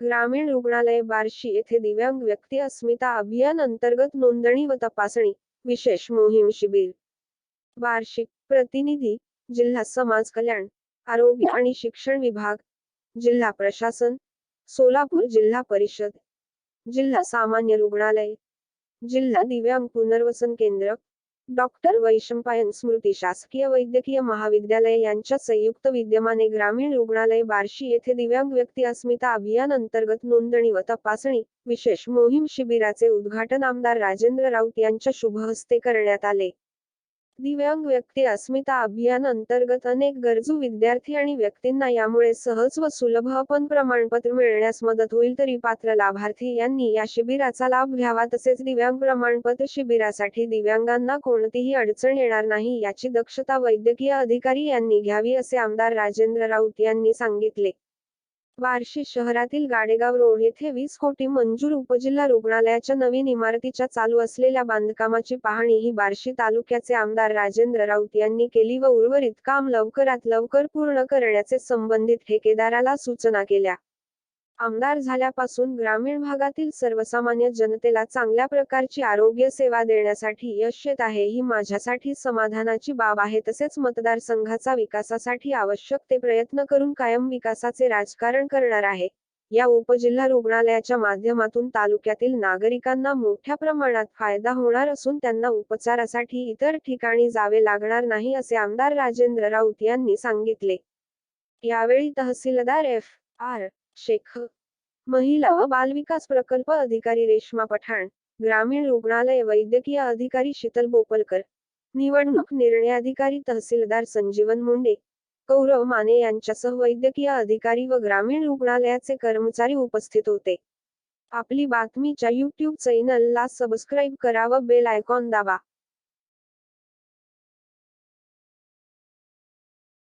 ग्रामीण रुग्णालय बार्शी येथे दिव्यांग व्यक्ती अस्मिता अभियान अंतर्गत नोंदणी व तपासणी विशेष मोहीम शिबिर. वार्षिक प्रतिनिधी जिल्हा समाज कल्याण आरोग्य आणि शिक्षण विभाग जिल्हा प्रशासन सोलापूर जिल्हा परिषद जिल्हा सामान्य रुग्णालय जिल्हा दिव्यांग पुनर्वसन केंद्र डॉक्टर वैशंपायन स्मृती शासकीय वैद्यकीय महाविद्यालय यांच्या संयुक्त विद्यमाने ग्रामीण रुग्णालय बार्शी येथे दिव्यांग व्यक्ती अस्मिता अभियान अंतर्गत नोंदणी व तपासणी विशेष मोहीम शिबिराचे उद्घाटन आमदार राजेंद्र राऊत यांच्या शुभहस्ते करण्यात आले. दिव्यांग व्यक्ती अस्मिता अभियान अंतर्गत अनेक गरजू विद्यार्थी आणि व्यक्तींना यामुळे सहज व सुलभ आपण प्रमाणपत्र मिळण्यास मदत होईल तरी पात्र लाभार्थी यांनी या शिबिराचा लाभ घ्यावा तसेच दिव्यांग प्रमाणपत्र शिबिरासाठी दिव्यांगांना कोणतीही अडचण येणार नाही याची दक्षता वैद्यकीय अधिकारी यांनी घ्यावी असे आमदार राजेंद्र राऊत यांनी सांगितले. बार्शी शहरातील गाडेगाव रोड येथे वीस कोटी मंजूर उपजिल्हा रुग्णालयाच्या नवीन इमारतीच्या चालू असलेल्या बांधकामाची पाहणी ही बार्शी तालुक्याचे आमदार राजेंद्र राऊत यांनी केली व उर्वरित काम लवकरात लवकर पूर्ण करण्याचे संबंधित ठेकेदाराला सूचना केल्या. आमदार झाल्यापासून ग्रामीण भागातील सर्वसामान्य जनतेला चांगल्या प्रकारची आरोग्य सेवा देण्यासाठी यश येत आहे ही माझ्यासाठी समाधानाची बाब आहे. तसेच मतदारसंघाचा विकासासाठी आवश्यक ते प्रयत्न करून कायम विकासाचे राजकारण करणार आहे. या उपजिल्हा रुग्णालयाच्या माध्यमातून तालुक्यातील नागरिकांना मोठ्या प्रमाणात फायदा होणार असून त्यांना उपचारासाठी इतर ठिकाणी जावे लागणार नाही असे आमदार राजेंद्र राऊत यांनी सांगितले. यावेळी तहसीलदार एफ. आर. शेख. महिला व बालविकास प्रकल्प अधिकारी रेश्मा पठाण ग्रामीण रुग्णालय वैद्यकीय अधिकारी शीतल बोपलकर निवडणूक निर्णय अधिकारी तहसीलदार संजीवन मुंडे गौरव माने यांच्यासह वैद्यकीय अधिकारी व ग्रामीण रुग्णालयाचे कर्मचारी उपस्थित होते. आपली बातमीच्या युट्यूब चॅनलला सबस्क्राईब करा व बेल आयकॉन दाबा.